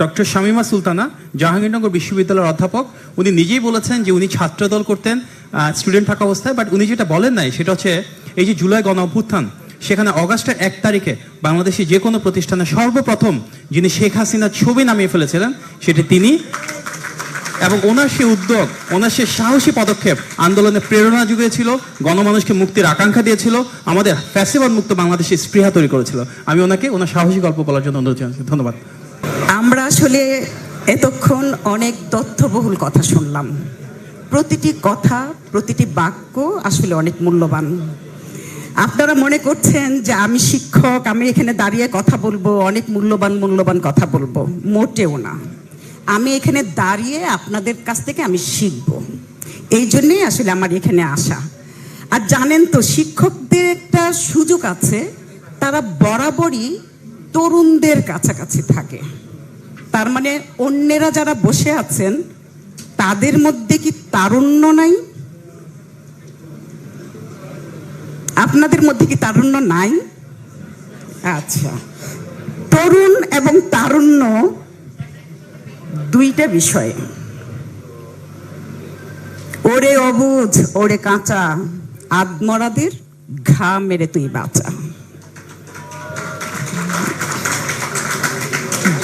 Doctor Shamima Sultana, Jahangirnagar বিশ্ববিদ্যালয়ের অধ্যাপক। উনি নিজেই বলেছেন যে উনি ছাত্রদল করতেন স্টুডেন্ট থাকা অবস্থায় বাট উনি যেটা বলেন নাই সেটা হচ্ছে এই যে জুলাই গণ অভ্যুত্থান, সেখানে অগাস্টের এক তারিখে বাংলাদেশে যে কোনো প্রতিষ্ঠানে সর্বপ্রথম যিনি শেখ হাসিনার ছবি নামিয়ে ফেলেছিলেন, সেটি তিনি এবং ওনার সেই উদ্যোগ, ওনার সেই সাহসী পদক্ষেপ আন্দোলনে প্রেরণা জুগিয়েছিল গণমানুষকে মুক্তির আকাঙ্ক্ষা দিয়েছিল, আমাদের ফ্যাসিবাদ মুক্ত বাংলাদেশে স্পৃহা তৈরি করেছিল। আমি ওনাকে ওনার সাহসী গল্প বলার জন্য অনুরোধ জানাচ্ছি। ধন্যবাদ। আমরা আসলে এতক্ষণ অনেক তথ্যবহুল কথা শুনলাম। প্রতিটি কথা, প্রতিটি বাক্য আসলে অনেক মূল্যবান। আপনারা মনে করছেন যে আমি শিক্ষক, আমি এখানে দাঁড়িয়ে কথা বলব, অনেক মূল্যবান মূল্যবান কথা বলব। মোটেও না। আমি এখানে দাঁড়িয়ে আপনাদের কাছ থেকে আমি শিখব। এই জন্যেই আসলে আমার এখানে আসা। আর জানেন তো, শিক্ষকদের একটা সুযোগ আছে, তারা বরাবরই তরুণদের কাছাকাছি থাকে। তার মানে অন্যেরা যারা বসে আছেন, তাদের মধ্যে কি তারুণ্য নাই? আপনাদের মধ্যে কি তারুণ্য নাই? আচ্ছা। তরুণ এবং তারুণ্য দুইটা বিষয়। ওরে অবুঝ, ওরে কাঁচা, আদমরাদের ঘা মেরে তুই বাঁচা।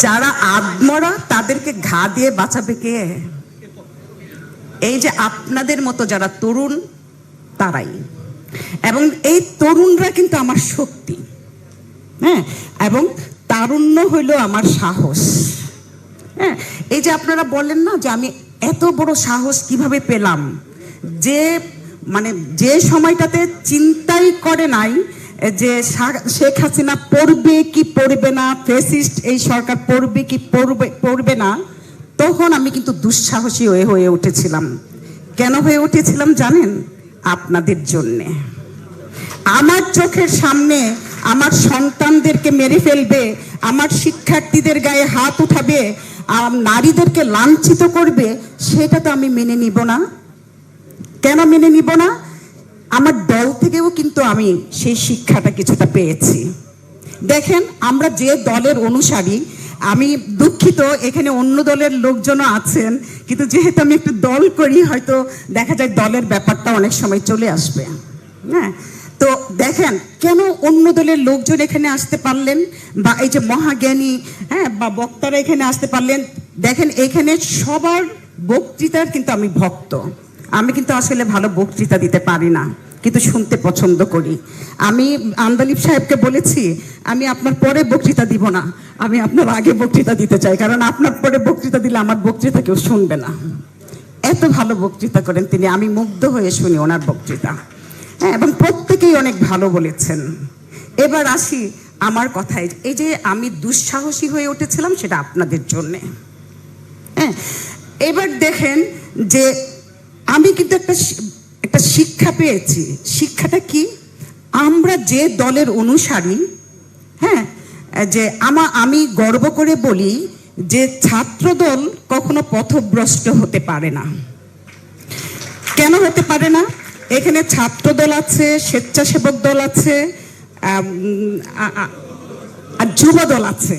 যারা আদমরা তাদেরকে ঘা দিয়ে বাঁচাবে কে? এই যে আপনাদের মতো যারা তরুণ, তারাই। এবং এই তরুণরা কিন্তু আমার শক্তি। হ্যাঁ? এবং তারুণ্য হইল আমার সাহস। হ্যাঁ? এই যে আপনারা বলেন না যে আমি এত বড় সাহস কীভাবে পেলাম? যে মানে যে সময়টাতে চিন্তাই করে নাই যে শেখ হাসিনা পড়বে কি পড়বে না, ফেসিস্ট এই সরকার পড়বে কি পড়বে পড়বে না, তখন আমি কিন্তু দুঃসাহসী হয়ে হয়ে উঠেছিলাম। কেন হয়ে উঠেছিলাম জানেন? আপনাদের জন্যে। আমার চোখের সামনে আমার সন্তানদেরকে মেরে ফেলবে, আমার শিক্ষার্থীদের গায়ে হাত উঠাবে নারীদেরকে লাঞ্ছিত করবে, সেটা তো আমি মেনে নিব না। কেন মেনে নিব না? আমার দল থেকেও কিন্তু আমি সেই শিক্ষাটা কিছুটা পেয়েছি। দেখেন, আমরা যে দলের অনুসারী, আমি দুঃখিত, এখানে অন্য দলের লোকজনও আছেন, কিন্তু যেহেতু আমি একটু দল করি, হয়তো দেখা যায় দলের ব্যাপারটা অনেক সময় চলে আসবে। হ্যাঁ তো দেখেন, কেন অন্য দলের লোকজন এখানে আসতে পারলেন বা এই যে মহাজ্ঞানী হ্যাঁ বা বক্তারা এখানে আসতে পারলেন? দেখেন, এখানে সবার বক্তৃতার কিন্তু আমি ভক্ত। আমি কিন্তু আসলে ভালো বক্তৃতা দিতে পারি না, কিন্তু শুনতে পছন্দ করি। আমি আন্দালিব সাহেবকে বলেছি, আমি আপনার পরে বক্তৃতা দিব না, আমি আপনার আগে বক্তৃতা দিতে চাই, কারণ আপনার পরে বক্তৃতা দিলে আমার বক্তৃতা কেউ শুনবে না। এত ভালো বক্তৃতা করেন তিনি, আমি মুগ্ধ হয়ে শুনি ওনার বক্তৃতা। হ্যাঁ এবং প্রত্যেকেই অনেক ভালো বলেছেন। এবার আসি আমার কথায়, এই যে আমি দুঃসাহসী হয়ে উঠেছিলাম সেটা আপনাদের জন্যে। হ্যাঁ এবার দেখেন যে আমি কিন্তু একটা একটা শিক্ষা পেয়েছি। শিক্ষাটা কি? আমরা যে দলের অনুসারী হ্যাঁ যে আমা, আমি গর্ব করে বলি যে ছাত্রদল কখনো পথভ্রষ্ট হতে পারে না। কেন হতে পারে না? এখানে ছাত্রদল আছে, স্বেচ্ছাসেবক দল আছে আর যুব দল আছে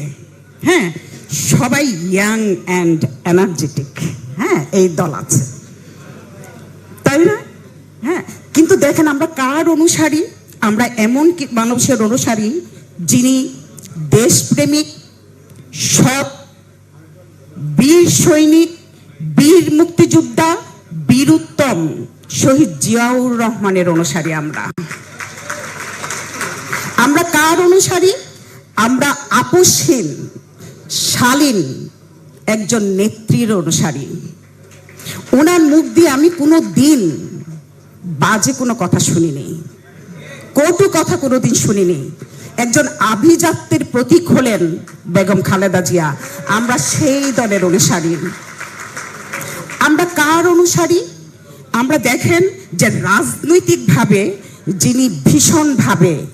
হ্যাঁ সবাই ইয়াং অ্যান্ড এনার্জেটিক হ্যাঁ এই দল আছে। তাই না? হ্যাঁ কিন্তু দেখেন আমরা কার অনুসারী? আমরা এমন মানুষের অনুসারী যিনি দেশপ্রেমিক, সৎ, বীর সৈনিক, বীর মুক্তিযোদ্ধা বীর উত্তম শহীদ জিয়াউর রহমানের অনুসারী আমরা। আমরা কার অনুসারী? আমরা আপোষহীন, শালীন একজন নেত্রীর অনুসারী। ওনার মুখ দিয়ে আমি কোনো দিন বাজে কোনো কথা শুনিনি। কটু কথা কোনোদিন শুনিনি। একজন আভিজাত্যের প্রতীক হলেন বেগম খালেদা জিয়া। আমরা সেই দলের অনুসারী। আমরা কার অনুসারী? আমরা দেখেন যে রাজনৈতিকভাবে যিনি ভীষণভাবে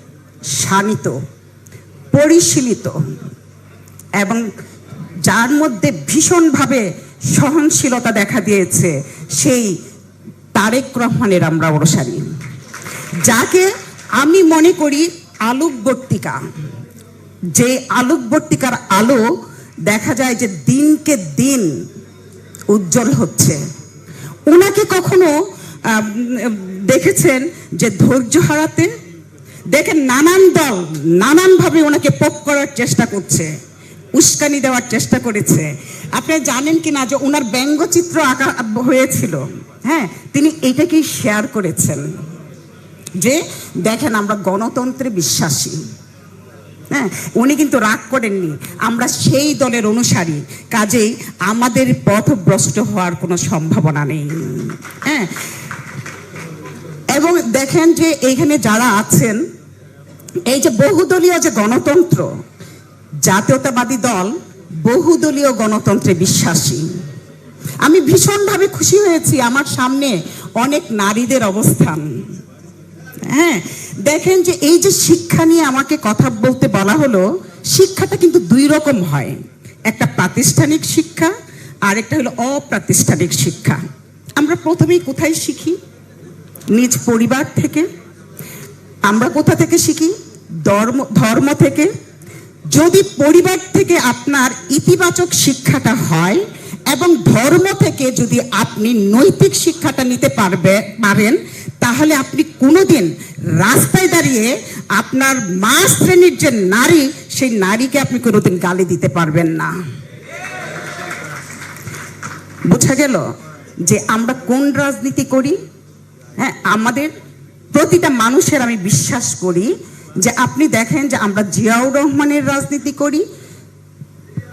শানিত, পরিশীলিত এবং যার মধ্যে ভীষণভাবে সহনশীলতা দেখা দিয়েছে সেই তারেক রহমানের আমরা অনুসারী যাকে আমি মনে করি আলোকবর্তিকা যে আলোকবর্তিকার আলো দেখা যায় যে দিনকে দিন উজ্জ্বল হচ্ছে। ওনাকে কখনো দেখেছেন যে ধৈর্য হারাতে? দেখেন নানান দল নানানভাবে ওনাকে পোক করার চেষ্টা করছে, উস্কানি দেওয়ার চেষ্টা করেছে। আপনি জানেন কি না যে ওনার ব্যঙ্গচিত্র আঁকা হয়েছিল? হ্যাঁ তিনি এটাকেই শেয়ার করেছেন যে, দেখেন আমরা গণতন্ত্রে বিশ্বাসী। হ্যাঁ উনি কিন্তু রাগ করেননি। আমরা সেই দলের অনুসারী, কাজেই আমাদের পথভ্রষ্ট হওয়ার কোনো সম্ভাবনা নেই। হ্যাঁ এবং দেখেন যে এইখানে যারা আছেন, এই যে বহুদলীয় যে গণতন্ত্র, জাতীয়তাবাদী দল বহুদলীয় গণতন্ত্রে বিশ্বাসী। আমি ভীষণভাবে খুশি হয়েছি, আমার সামনে অনেক নারীদের অবস্থান। হ্যাঁ দেখেন যে এই যে শিক্ষা নিয়ে আমাকে কথা বলতে বলা হলো, শিক্ষাটা কিন্তু দুই রকম হয়। একটা প্রাতিষ্ঠানিক শিক্ষা, আর একটা হলো অপ্রাতিষ্ঠানিক শিক্ষা। আমরা প্রথমেই কোথায় শিখি? নিজ পরিবার থেকে। আমরা কোথা থেকে শিখি? ধর্ম ধর্ম থেকে। যদি পরিবার থেকে আপনার ইতিবাচক শিক্ষাটা হয় এবং ধর্ম থেকে যদি আপনি নৈতিক শিক্ষাটা নিতে পারবে, পারেন, তাহলে আপনি কোনোদিন রাস্তায় দাঁড়িয়ে আপনার মা শ্রেণির যে নারী, সেই নারীকে আপনি কোনোদিন গালি দিতে পারবেন না। বোঝা গেল যে আমরা কোন রাজনীতি করি? হ্যাঁ আমাদের প্রতিটা মানুষের আমি বিশ্বাস করি যে আপনি দেখেন যে আমরা জিয়াউর রহমানের রাজনীতি করি,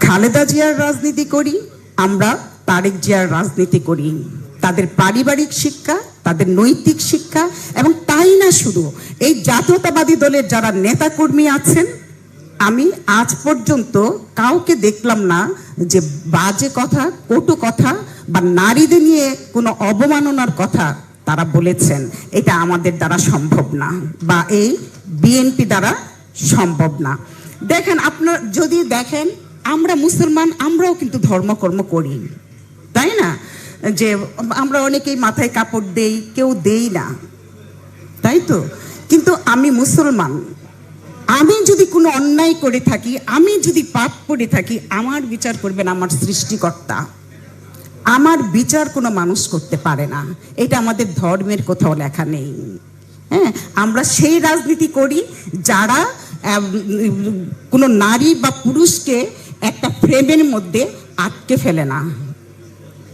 খালেদা জিয়ার রাজনীতি করি, আমরা তারেক জিয়ার রাজনীতি করি। তাদের পারিবারিক শিক্ষা, তাদের নৈতিক শিক্ষা এবং তাই না শুধু এই জাতীয়তাবাদী দলের যারা নেতাকর্মী আছেন, আমি আজ পর্যন্ত কাউকে দেখলাম না যে বাজে কথা, কটু কথা বা নারীদের নিয়ে কোনো অবমাননার কথা তারা বলেছেন, এটা আমাদের দ্বারা সম্ভব না বা এই বিএনপি দ্বারা সম্ভব না। দেখেন, আপনার, যদি দেখেন, আমরা মুসলমান, আমরাও কিন্তু ধর্মকর্ম করি, তাই না? যে আমরা অনেকেই মাথায় কাপড় দেই, কেউ দেই না, তাই তো? কিন্তু আমি মুসলমান, আমি যদি কোনো অন্যায় করে থাকি, আমি যদি পাপ করে থাকি, আমার বিচার করবেন আমার সৃষ্টিকর্তা। আমার বিচার কোনো মানুষ করতে পারে না। এটা আমাদের ধর্মের কোথাও লেখা নেই। হ্যাঁ আমরা সেই রাজনীতি করি যারা কোনো নারী বা পুরুষকে একটা ফ্রেমের মধ্যে আটকে ফেলে না।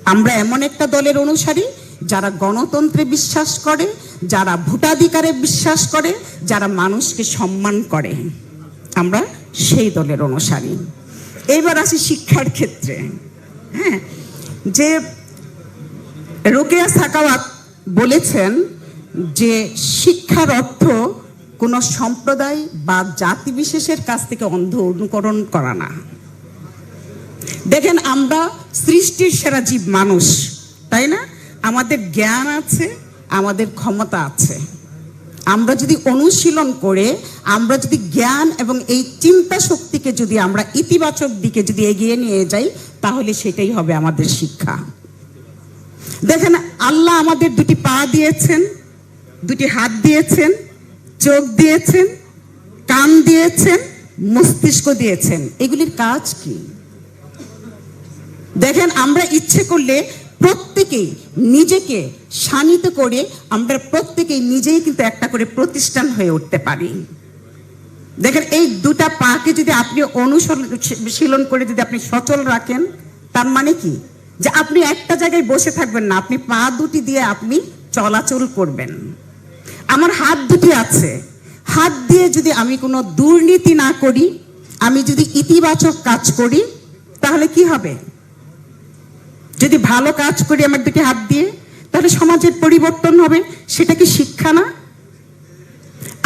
আমরা এমন একটা দলের অনুসারী যারা গণতন্ত্রে বিশ্বাস করে, যারা ভোটাধিকারে বিশ্বাস করে, যারা মানুষকে সম্মান করে। আমরা সেই দলের অনুসারী। এবার আসি শিক্ষার ক্ষেত্রে। হ্যাঁ যে রোকেয়া সাকাওয়াত বলেছেন যে শিক্ষার অর্থ কোনো সম্প্রদায় বা জাতি বিশেষের কাছ থেকে অন্ধ অনুকরণ করা না। দেখেন, আমরা সৃষ্টির সেরা জীব মানুষ, তাই না? আমাদের জ্ঞান আছে, আমাদের ক্ষমতা আছে। আমরা যদি অনুশীলন করে, আমরা যদি জ্ঞান এবং এই চিন্তা শক্তিকে যদি আমরা ইতিবাচক দিকে যদি এগিয়ে নিয়ে যাই, তাহলে সেটাই হবে আমাদের শিক্ষা। দেখেন, আল্লাহ আমাদের দুটি পা দিয়েছেন, দুটি হাত দিয়েছেন, চোখ দিয়েছেন, কান দিয়েছেন, মস্তিষ্ক দিয়েছেন। এগুলির কাজ কি? দেখেন, আমরা ইচ্ছে করলে প্রত্যেকেই নিজেকে শানিত করে আমরা প্রত্যেকেই নিজেই কিন্তু একটা করে প্রতিষ্ঠান হয়ে উঠতে পারি। দেখেন, এই দুটা পাকে যদি আপনি অনুশীলন করে যদি আপনি সচল রাখেন, তার মানে কি? যে আপনি একটা জায়গায় বসে থাকবেন না, আপনি পা দুটি দিয়ে আপনি চলাচল করবেন। আমার হাত দুটি আছে। হাত দিয়ে যদি আমি কোনো দুর্নীতি না করি, আমি যদি ইতিবাচক কাজ করি, তাহলে কি হবে? যদি ভালো কাজ করি আমার দুটি হাত দিয়ে, তাহলে সমাজের পরিবর্তন হবে, সেটা কি শিক্ষা না?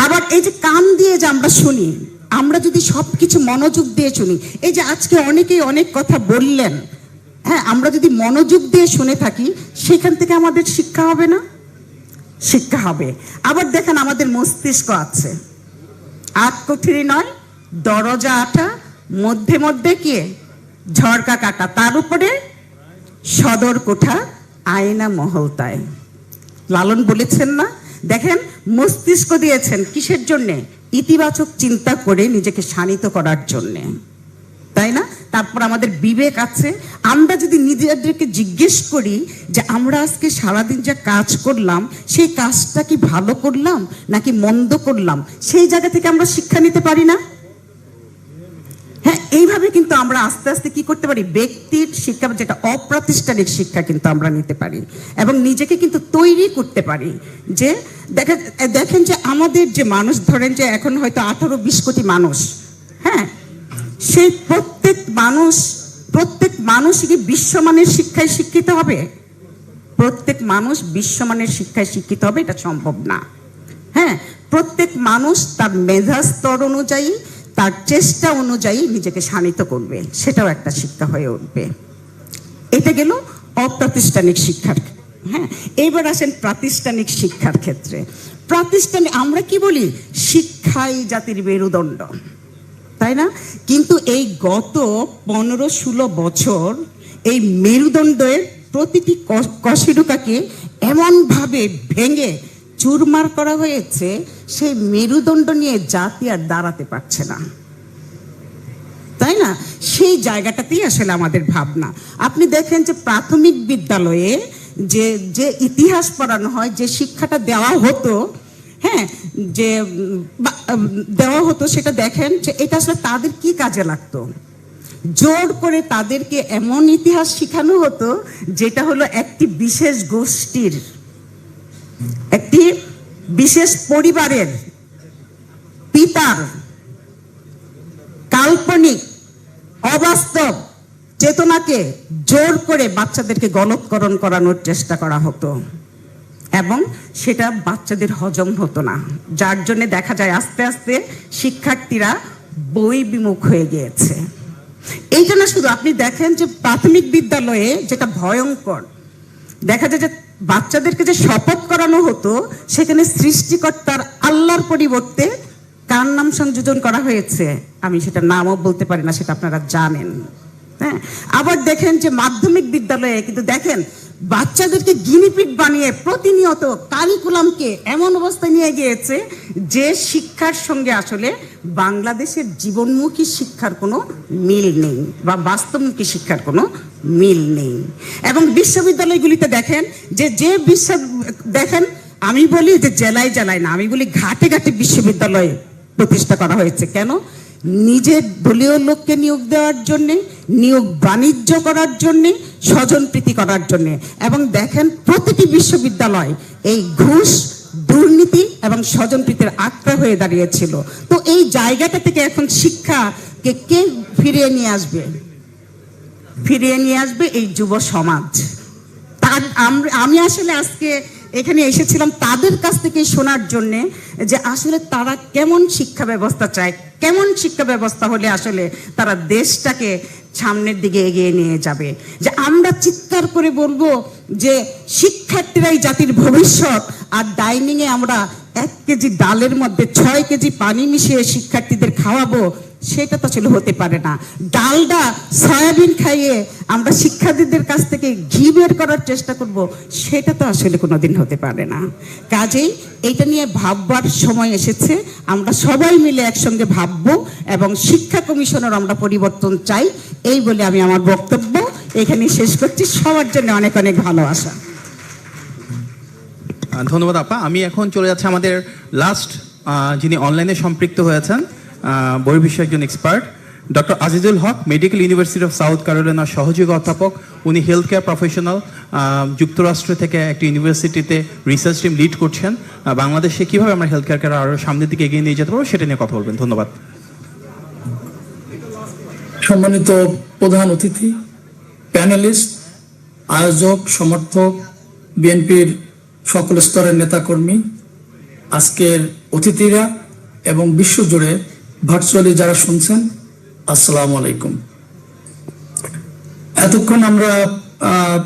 আবার এই যে কান দিয়ে যে আমরা শুনি, আমরা যদি সব কিছু মনোযোগ দিয়ে শুনি, এই যে আজকে অনেকেই অনেক কথা বললেন হ্যাঁ আমরা যদি মনোযোগ দিয়ে শুনে থাকি, সেখান থেকে আমাদের শিক্ষা হবে না? শিক্ষা হবে। আবার দেখেন আমাদের মস্তিষ্ক আছে। আট কুঠিরি নয়, দরজা আটা মধ্যে মধ্যে কি? ঝড়কা কাটা। তার উপরে সদর কোঠা আয়না মহলতায়। লালন বলেছেন না, দেখেন মস্তিষ্ক দিয়েছেন কিসের জন্যে? ইতিবাচক চিন্তা করে নিজেকে শানিত করার জন্যে। তাই না? তারপর আমাদের বিবেক আছে। আমরা যদি নিজেদেরকে জিজ্ঞেস করি যে আমরা আজকে সারাদিন যা কাজ করলাম, সেই কাজটা কি ভালো করলাম নাকি মন্দ করলাম? সেই জায়গা থেকে আমরা শিক্ষা নিতে পারি না? এইভাবে কিন্তু আমরা আস্তে আস্তে কি করতে পারি? ব্যক্তির শিক্ষা, যেটা অপ্রাতিষ্ঠানিক শিক্ষা কিন্তু আমরা নিতে পারি এবং নিজেকে কিন্তু তৈরি করতে পারি। যে দেখেন দেখেন যে আমাদের যে মানুষ, ধরেন যে এখন হয়তো আঠারো, বিশ কোটি মানুষ হ্যাঁ? সেই প্রত্যেক মানুষ, প্রত্যেক মানুষই কি বিশ্বমানের শিক্ষায় শিক্ষিত হবে? প্রত্যেক মানুষ বিশ্বমানের শিক্ষায় শিক্ষিত হবে, এটা সম্ভব না। হ্যাঁ? প্রত্যেক মানুষ তার মেধা স্তর অনুযায়ী তার চেষ্টা অনুযায়ী নিজেকে শানিত করবে, সেটাও একটা শিক্ষা হয়ে উঠবে। এটা গেল অপ্রাতিষ্ঠানিক শিক্ষার হ্যাঁ এবার আসেন প্রাতিষ্ঠানিক শিক্ষার ক্ষেত্রে। প্রাতিষ্ঠানিক, আমরা কি বলি? শিক্ষাই জাতির মেরুদণ্ড, তাই না? কিন্তু এই গত পনেরো ষোলো বছর এই মেরুদণ্ডের প্রতিটি কশেরুকাকে এমনভাবে ভেঙে চুরমার করা হয়েছে সেই মেরুদণ্ড নিয়ে জাতি আর দাঁড়াতে পারছে না। তাই না? সেই জায়গাটাতেই আসলে আমাদের ভাবনা। আপনি দেখেন যে প্রাথমিক বিদ্যালয়ে যে যে ইতিহাস পড়ানো হয়, যে শিক্ষাটা দেওয়া হতো হ্যাঁ যে দেওয়া হতো, সেটা দেখেন যে এটা আসলে তাদের কি কাজে লাগতো? জোর করে তাদেরকে এমন ইতিহাস শেখানো হতো, যেটা হলো একটি বিশেষ গোষ্ঠীর একটি বিশেষ পরিবারের পিতার কাল্পনিক, অবাস্তব চেতনাকে জোর করে বাচ্চাদেরকে গলৎকরণ করানোর চেষ্টা করা হতো এবং সেটা বাচ্চাদের হজম হতো না। যার জন্য দেখা যায় আস্তে আস্তে শিক্ষার্থীরা বই বিমুখ হয়ে গিয়েছে। এইটা না শুধু, আপনি দেখেন যে প্রাথমিক বিদ্যালয়ে যেটা ভয়ঙ্কর, দেখা যায় যে বাচ্চাদেরকে যে শপথ করানো হতো, সেখানে সৃষ্টিকর্তার আল্লাহর পরিবর্তে কার নাম সংযোজন করা হয়েছে? আমি সেটা নামও বলতে পারি না, সেটা আপনারা জানেন। হ্যাঁ? আবার দেখেন যে মাধ্যমিক বিদ্যালয়ে, কিন্তু দেখেন, বাচ্চাদেরকে গিনিপিট বানিয়ে প্রতিনিয়ত কারিকুলামকে এমন অবস্থায় নিয়ে গিয়েছে যে শিক্ষার সঙ্গে আসলে বাংলাদেশের জীবনমুখী শিক্ষার কোনো মিল নেই বা বাস্তবমুখী শিক্ষার কোনো মিল নেই। এবং বিশ্ববিদ্যালয়গুলিতে দেখেন যে যে বিশ্ব, দেখেন, আমি বলি যে জেলায় জেলায় না, আমি বলি ঘাটে ঘাটে বিশ্ববিদ্যালয় প্রতিষ্ঠা করা হয়েছে। কেন? নিজের দলীয় লোককে নিয়োগ দেওয়ার জন্যে, নিয়োগ বাণিজ্য করার জন্যে স্বজনপ্রীতি করার জন্যে। এবং দেখেন প্রতিটি বিশ্ববিদ্যালয় এই ঘুষ, দুর্নীতি এবং স্বজনপ্রীতির আক্রা হয়ে দাঁড়িয়েছিল। তো এই জায়গাটা থেকে এখন শিক্ষাকে কে ফিরিয়ে নিয়ে আসবে? ফিরিয়ে নিয়ে আসবে এই যুব সমাজ। তার আমি আসলে আজকে এখানে এসেছিলাম তাদের কাছ থেকে শোনার জন্য যে আসলে তারা কেমন শিক্ষা ব্যবস্থা চায়, কেমন শিক্ষা ব্যবস্থা হলে আসলে তারা দেশটাকে সামনের দিকে এগিয়ে নিয়ে যাবে। যে আমরা চিৎকার করে বলব যে শিক্ষার্থীরাই জাতির ভবিষ্যৎ, আর ডাইনিংয়ে আমরা এক কেজি ডালের মধ্যে ছয় কেজি পানি মিশিয়ে শিক্ষার্থীদের খাওয়াবো সেটা তো আসলে হতে পারে না। ডালডা সয়াবিন খাইয়ে আমরা শিক্ষার্থীদের কাছ থেকে ঘি বের করার চেষ্টা করব, সেটা তো আসলে কোনোদিন হতে পারে না। কাজেই এটা নিয়ে ভাববার সময় এসেছে। আমরা সবাই মিলে একসঙ্গে ভাববো এবং শিক্ষা কমিশনের আমরা পরিবর্তন চাই, এই বলে আমি আমার বক্তব্য এখানে শেষ করছি। সবার জন্য অনেক অনেক ভালোবাসা ধন্যবাদ আপা। আমি এখন চলে যাচ্ছি আমাদের লাস্ট যিনি অনলাইনে সম্পৃক্ত হয়েছেন বহির্বিশ্ব একজন expert doctor Azizul Haque medical university of south ক্যারোলিনার সহযোগী অধ্যাপক। উনি হেলথ কেয়ার প্রফেশনাল যুক্তরাষ্ট্র থেকে একটি ইউনিভার্সিটিতে রিসার্চ টিম লিড করছেন। বাংলাদেশে কীভাবে আমরা হেলথ কেয়ারকে আরও সামনের দিকে এগিয়ে নিয়ে যেতে পারব সেটা নিয়ে কথা বলবেন। ধন্যবাদ। সম্মানিত প্রধান অতিথি প্যানেলিস্ট আয়োজক, সমর্থক, বিএনপির সকল স্তরের নেতাকর্মী, আজকের অতিথিরা এবং বিশ্বজুড়ে ভার্চুয়ালি যারা শুনছেন, আসসালামু আলাইকুম। এতক্ষণ আমরা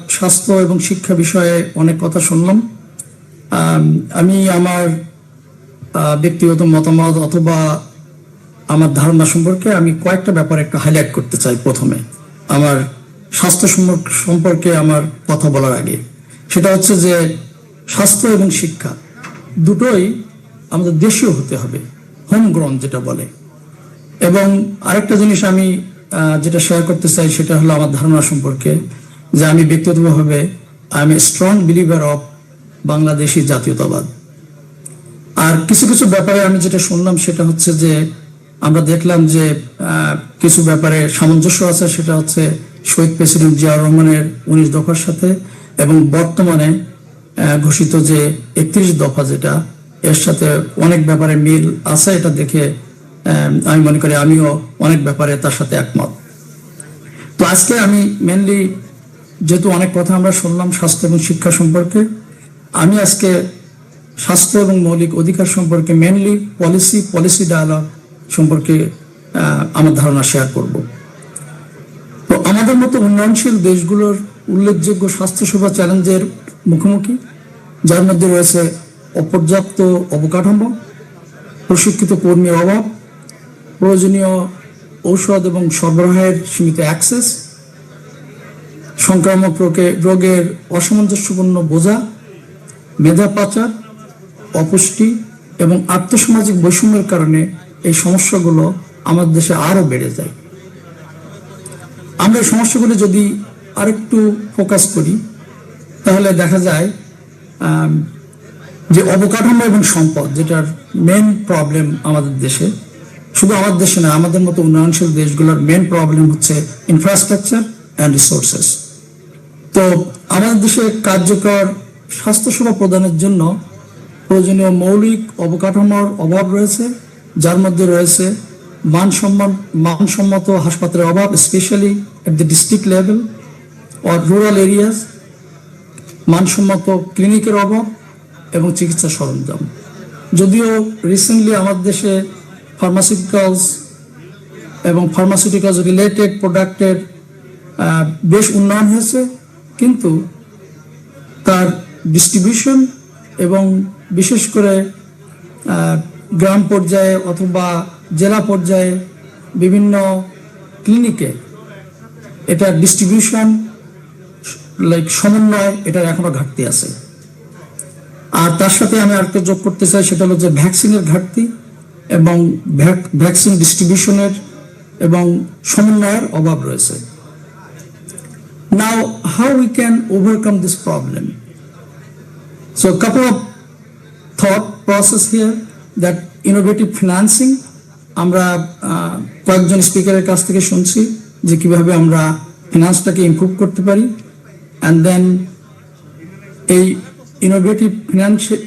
স্বাস্থ্য এবং শিক্ষা বিষয়ে অনেক কথা শুনলাম। আমি আমার ব্যক্তিগত মতামত অথবা আমার ধারণা সম্পর্কে আমি কয়েকটা ব্যাপারে একটু হাইলাইট করতে চাই প্রথমে। আমার স্বাস্থ্য সম্পর্কে আমার কথা বলার আগে। সেটা হচ্ছে যে, স্বাস্থ্য এবং শিক্ষা দুটোই আমাদের দেশীয় হতে হবে হোম গ্রন যেটা বলে। এবং আরেকটা জিনিস আমি যেটা শেয়ার করতে চাই সেটা হলো আমার ধারণা সম্পর্কে, যে আমি ব্যক্তিগতভাবে I am a strong believer of Bangladeshi জাতীয়তাবাদ। আর কিছু কিছু ব্যাপারে আমি যেটা শুনলাম সেটা হচ্ছে যে, আমরা দেখলাম যে কিছু ব্যাপারে সামঞ্জস্য আছে, সেটা হচ্ছে শহীদ প্রেসিডেন্ট জিয়াউর রহমানের উনিশ দফার সাথে এবং বর্তমানে ঘোষিত যে একত্রিশ দফা যেটা, এর সাথে অনেক ব্যাপারে মিল আছে, এটা দেখে আমি মনে করি আমিও অনেক ব্যাপারে তার সাথে একমত। তো আজকে আমি মেনলি যেহেতু অনেক কথা আমরা শুনলাম স্বাস্থ্য এবং শিক্ষা সম্পর্কে, আমি আজকে স্বাস্থ্য এবং মৌলিক অধিকার সম্পর্কে মেনলি পলিসি পলিসি ডায়ালগ সম্পর্কে আমার ধারণা শেয়ার করব। তো আমাদের মতো উন্নয়নশীল দেশগুলোর উল্লেখযোগ্য স্বাস্থ্যসেবা চ্যালেঞ্জের মুখোমুখি, যার মধ্যে রয়েছে অপর্যাপ্ত অবকাঠামো, প্রশিক্ষিত কর্মীর অভাব প্রয়োজনীয় ঔষধ এবং সরবরাহের সীমিত অ্যাক্সেস, সংক্রামক রোগে, রোগের অসামঞ্জস্যপূর্ণ বোঝা, মেধা পাচার, অপুষ্টি এবং আর্থসামাজিক বৈষম্যের কারণে এই সমস্যাগুলো আমাদের দেশে আরও বেড়ে যায়। আমরা এই সমস্যাগুলো যদি আরেকটু ফোকাস করি, তাহলে দেখা যায় যে অবকাঠামো এবং সম্পদ, যেটার মেন প্রবলেম আমাদের দেশে শুধু আমার দেশে না, আমাদের মতো উন্নয়নশীল দেশগুলোর মেন প্রবলেম হচ্ছে ইনফ্রাস্ট্রাকচার অ্যান্ড রিসোর্সেস তো আমাদের দেশে কার্যকর স্বাস্থ্যসেবা প্রদানের জন্য প্রয়োজনীয় মৌলিক অবকাঠামোর অভাব রয়েছে, যার মধ্যে রয়েছে মানসম্মান মানসম্মত হাসপাতালের অভাব specially at the district level or rural areas মানসম্মত ক্লিনিকের অভাব এবং চিকিৎসা সরঞ্জাম। যদিও রিসেন্টলি আমাদের দেশে ফার্মাসিউটিক্যালস এবং ফার্মাসিউটিক্যালস রিলেটেড প্রোডাক্টের বেশ উন্নয়ন হয়েছে, কিন্তু তার ডিস্ট্রিবিউশন এবং বিশেষ করে গ্রাম পর্যায়ে অথবা জেলা পর্যায়ে বিভিন্ন ক্লিনিকে এটা ডিস্ট্রিবিউশন লাইক সমন্বয় এটার এখনও ঘাটতি আছে। আর তার সাথে আমি আরেকটা যোগ করতে চাই, সেটা হলো যে ভ্যাকসিনের ঘাটতি। এবং ভ্যাকসিন ডিস্ট্রিবিউশনের এবং সমন্বয়ের অভাব রয়েছে। Now how we can overcome this problem so a of thought process here that innovative financing, আমরা কয়েকজন স্পিকারের কাছ থেকে শুনছি যে কীভাবে আমরা ফিনান্সটাকে ইমপ্রুভ করতে পারি। অ্যান্ড দেন এই ইনোভেটিভ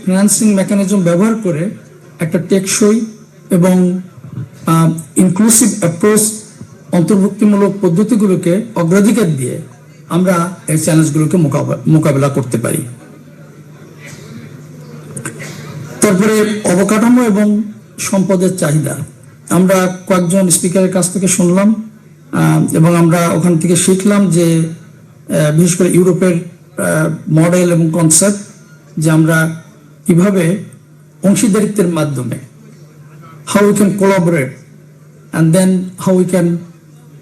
ফিনান্সিং মেকানিজম ব্যবহার করে একটা টেকসই এবং ইনক্লুসিভ অ্যাপ্রোচ অন্তর্ভুক্তিমূলক পদ্ধতিগুলোকে অগ্রাধিকার দিয়ে আমরা এই চ্যালেঞ্জগুলোকে মোকাবে- মোকাবেলা করতে পারি। তারপরে অবকাঠামো এবং সম্পদের চাহিদা। আমরা কয়েকজন স্পিকারের কাছ থেকে শুনলাম এবং আমরা ওখান থেকে শিখলাম যে বিশেষ করে ইউরোপের মডেল এবং কনসেপ্ট যে আমরা কীভাবে অংশীদারিত্বের মাধ্যমে how we can collaborate and then how we can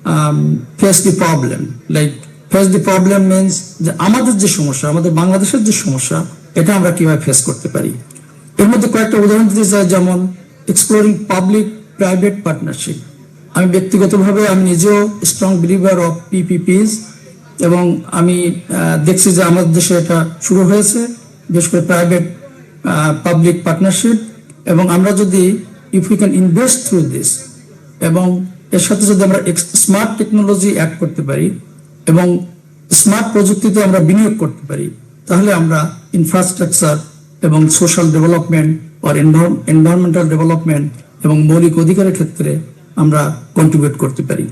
um, face the problem. Like face the problem means যে আমাদের যে সমস্যা আমাদের বাংলাদেশের যে সমস্যা এটা আমরা কীভাবে ফেস করতে পারি এর মধ্যে কয়েকটা উদাহরণ দিতে চাই যেমন এক্সপ্লোরিং পাবলিক প্রাইভেট পার্টনারশিপ আমি ব্যক্তিগতভাবে আমি নিজেও স্ট্রং বিলিভার অফ পিপিপিস এবং আমি দেখছি যে আমাদের দেশে এটা শুরু হয়েছে বিশেষ করে প্রাইভেট পাবলিক পার্টনারশিপ এবং আমরা যদি if we can invest through this এবং এর সাথে যদি আমরা স্মার্ট টেকনোলজি অ্যাড করতে পারি এবং স্মার্ট প্রযুক্তিতে আমরা বিনিয়োগ করতে পারি, তাহলে আমরা ইনফ্রাস্ট্রাকচার এবং সোশ্যাল ডেভেলপমেন্ট আর এনভায়রনমেন্টাল ডেভেলপমেন্ট এবং মৌলিক অধিকারের ক্ষেত্রে আমরা কন্ট্রিবিউট করতে পারি।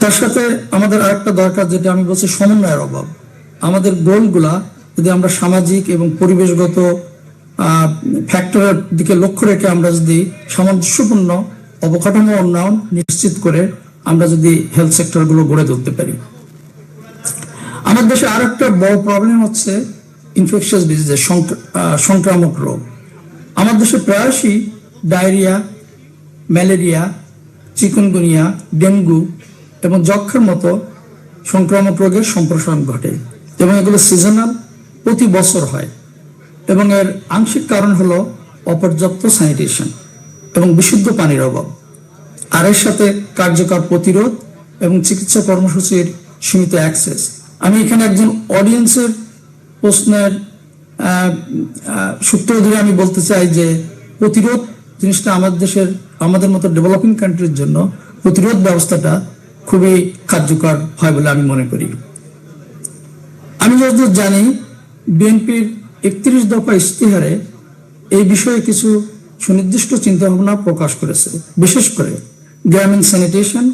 তার সাথে আমাদের আরেকটা দরকার যেটা আমি বলছি সমন্বয়ের অভাব। আমাদের গোলগুলা যদি আমরা সামাজিক এবং পরিবেশগত ফ্যাক্টরের দিকে লক্ষ্য রেখে আমরা যদি সামঞ্জস্যপূর্ণ অবকাঠামো উন্নয়ন নিশ্চিত করে আমরা যদি হেলথ সেক্টরগুলো গড়ে তুলতে পারি। আমাদের দেশে আর একটা বড় প্রবলেম হচ্ছে ইনফেকশাস ডিজিজের সংক্রামক রোগ। আমার দেশে প্রায়শই ডায়রিয়া, ম্যালেরিয়া, চিকুনগুনিয়া, ডেঙ্গু এবং যক্ষার মতো সংক্রামক রোগের সম্প্রসারণ ঘটে এবং এগুলো সিজনাল প্রতি বছর হয়। এবং এর আংশিক কারণ হলো অপর্যাপ্ত স্যানিটেশন এবং বিশুদ্ধ পানির অভাব। আর এর সাথে কার্যকর প্রতিরোধ এবং চিকিৎসা কর্মসূচির সীমিত অ্যাক্সেস। আমি এখানে একজন অডিয়েন্সের প্রশ্নের সূত্র ধরে আমি বলতে চাই যে প্রতিরোধ জিনিসটা আমাদের দেশের, আমাদের মতো ডেভেলপিং কান্ট্রির জন্য প্রতিরোধ ব্যবস্থাটা খুবই কার্যকর হয় বলে আমি মনে করি। আমি যতদূর জানি বিএনপির একত্রিশ দফা ইশতেহারে এই বিষয়ে কিছু সুনির্দিষ্ট চিন্তাভাবনা প্রকাশ করেছে। বিশেষ করে গ্রামীণ স্যানিটেশন,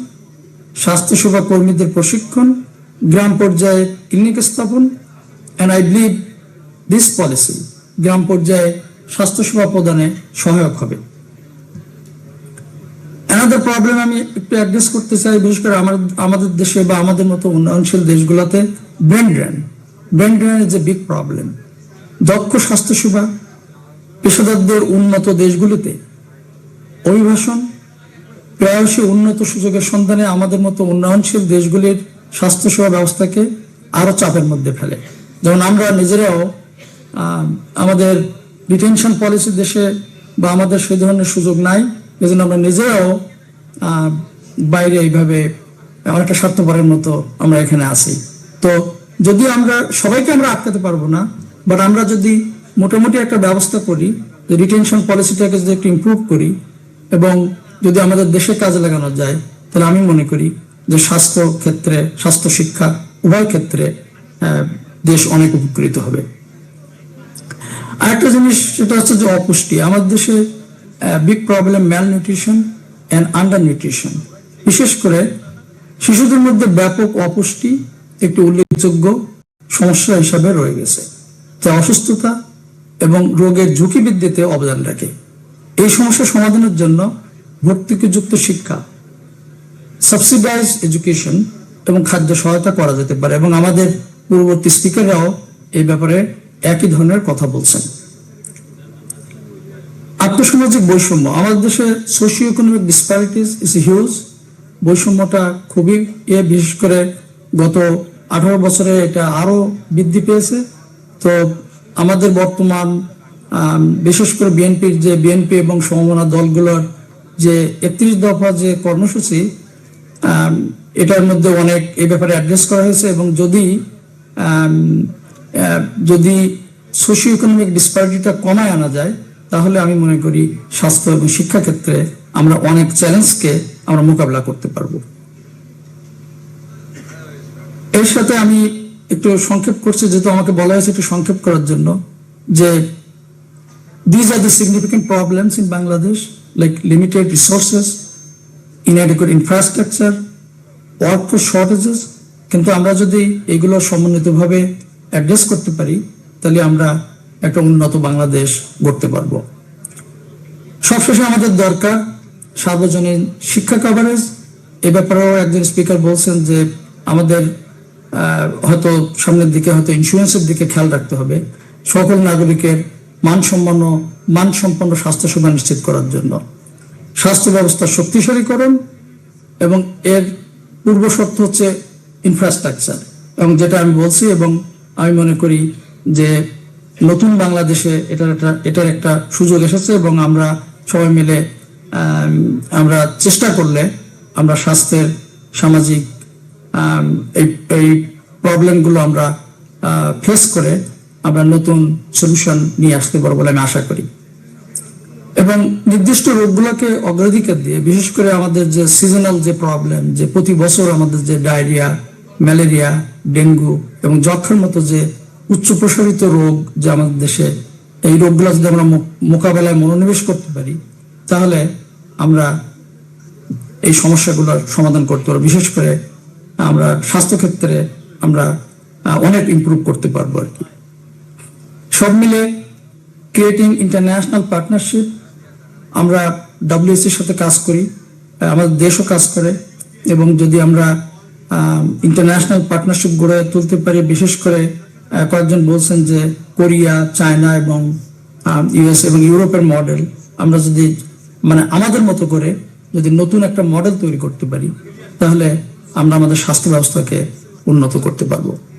স্বাস্থ্যসেবা কর্মীদের প্রশিক্ষণ, গ্রাম পর্যায়ে ক্লিনিক স্থাপন and I believe this policy গ্রাম পর্যায়ে স্বাস্থ্যসেবা প্রদানে সহায়ক হবে। অ্যানাদার প্রবলেম আমি একটু অ্যাড্রেস করতে চাই, বিশেষ করে আমার, আমাদের দেশে বা আমাদের মতো উন্নয়নশীল দেশগুলোতে brain drain brain drain is a big problem দক্ষ স্বাস্থ্যসেবা, পেশাদারদের উন্নত দেশগুলিতে অভিবাসন, প্রায়শই উন্নত সুযোগের সন্ধানে আমাদের মতো উন্নয়নশীল দেশগুলির স্বাস্থ্যসেবা ব্যবস্থাকে আরও চাপের মধ্যে ফেলে। যেমন আমরা নিজেরাও আমাদের ডিটেনশন পলিসি দেশে বা আমাদের সেই ধরনের সুযোগ নাই, এজন্য আমরা নিজেরাও বাইরে এইভাবে অনেকটা স্বার্থপরের মতো আমরা এখানে আছি। তো যদি আমরা সবাইকে আমরা আটকাতে পারব না বাট আমরা যদি মোটামুটি একটা ব্যবস্থা করি, যে রিটেনশন পলিসিটাকে যদি একটু ইমপ্রুভ করি, এবং যদি আমাদের দেশে কাজে লাগানো যায়, তাহলে আমি মনে করি যে স্বাস্থ্য ক্ষেত্রে, স্বাস্থ্য শিক্ষা উভয় ক্ষেত্রে দেশ অনেক উপকৃত হবে। আরেকটা জিনিস, সেটা হচ্ছে যে অপুষ্টি। আমাদের দেশে big problem malnutrition and undernutrition বিশেষ করে শিশুদের মধ্যে ব্যাপক অপুষ্টি একটি উল্লেখযোগ্য সমস্যা হিসাবে রয়ে গেছে। যা অসুস্থতা এবং রোগের ঝুঁকি বৃদ্ধিতে অবদান রাখে। এই সমস্যা সমাধানের জন্য ভর্তুকিযুক্ত শিক্ষা সাবসিডাইজ এডুকেশন এবং খাদ্য সহায়তা করা যেতে পারে এবং আমাদের পূর্ববর্তী স্পিকাররাও এই ব্যাপারে একই ধরনের কথা বলছেন। আর্থসামাজিক বৈষম্য, আমাদের দেশে socio economic disparities is huge বৈষম্যটা খুবই, এ বিশেষ করে গত আঠারো বছরে এটা আরও বৃদ্ধি পেয়েছে। তো আমাদের বর্তমান বিশেষ করে বিএনপির যে বিএনপি এবং সমমনা দলগুলোর যে একত্রিশ দফা যে কর্মসূচি এটার মধ্যে অনেক এ ব্যাপারে অ্যাড্রেস করা হয়েছে এবং যদি যদি সোশিও ইকোনমিক ডিসপ্যারিটিটা কমায় আনা যায়, তাহলে আমি মনে করি স্বাস্থ্য এবং শিক্ষা ক্ষেত্রে আমরা অনেক চ্যালেঞ্জকে আমরা মোকাবিলা করতে পারব। এর সাথে আমি একটু সংক্ষেপ করছে যেহেতু আমাকে বলা হয়েছে একটু সংক্ষেপ করার জন্য যে These are the significant problems in Bangladesh, like limited resources, inadequate infrastructure, workforce shortages. কিন্তু আমরা যদি এগুলো সমন্বিতভাবে অ্যাড্রেস করতে পারি তাহলে আমরা একটা উন্নত বাংলাদেশ গড়তে পারব সবশেষে আমাদের দরকার সার্বজনীন শিক্ষা কভারেজ এ ব্যাপারেও একজন স্পিকার বলছেন যে আমাদের হয়তো সামনের দিকে হয়তো ইন্স্যুরেন্সের দিকে খেয়াল রাখতে হবে। সকল নাগরিকের মানসম্পন্ন মানসম্পন্ন স্বাস্থ্যসেবা নিশ্চিত করার জন্য। স্বাস্থ্য ব্যবস্থা শক্তিশালীকরণ এবং এর পূর্ব শর্ত হচ্ছে ইনফ্রাস্ট্রাকচার এবং যেটা আমি বলছি এবং আমি মনে করি যে নতুন বাংলাদেশে এটার একটা এটার একটা সুযোগ এসেছে এবং আমরা সবাই মিলে আমরা চেষ্টা করলে আমরা স্বাস্থ্যের, সামাজিক এই প্রবলেমগুলো আমরা ফেস করে আমরা নতুন সলিউশন নিয়ে আসতে পারব বলে আমি আশা করি। এবং নির্দিষ্ট রোগগুলোকে অগ্রাধিকার দিয়ে, বিশেষ করে আমাদের যে সিজনাল যে প্রবলেম যে প্রতি বছর আমাদের যে ডায়রিয়া ম্যালেরিয়া ডেঙ্গু এবং যক্ষার মতো যে উচ্চ প্রসারিত রোগ যে আমাদের দেশে, এই রোগগুলো যদি আমরা মোকাবেলায় মনোনিবেশ করতে পারি, তাহলে আমরা এই সমস্যাগুলোর সমাধান করতে পারব। বিশেষ করে আমরা স্বাস্থ্যক্ষেত্রে আমরা অনেক ইম্প্রুভ করতে পারব আর কি। সব মিলে ক্রিয়েটিং ইন্টারন্যাশনাল পার্টনারশিপ আমরা ডাব্লিউএসির সাথে কাজ করি আমাদের দেশও কাজ করে, এবং যদি আমরা ইন্টারন্যাশনাল পার্টনারশিপ গড়ে তুলতে পারি, বিশেষ করে কয়েকজন বলছেন যে কোরিয়া, চায়না এবং ইউএস এবং ইউরোপের মডেল আমরা যদি মানে আমাদের মতো করে যদি নতুন একটা মডেল তৈরি করতে পারি, তাহলে আমরা আমাদের স্বাস্থ্য ব্যবস্থাকে উন্নত করতে পারব।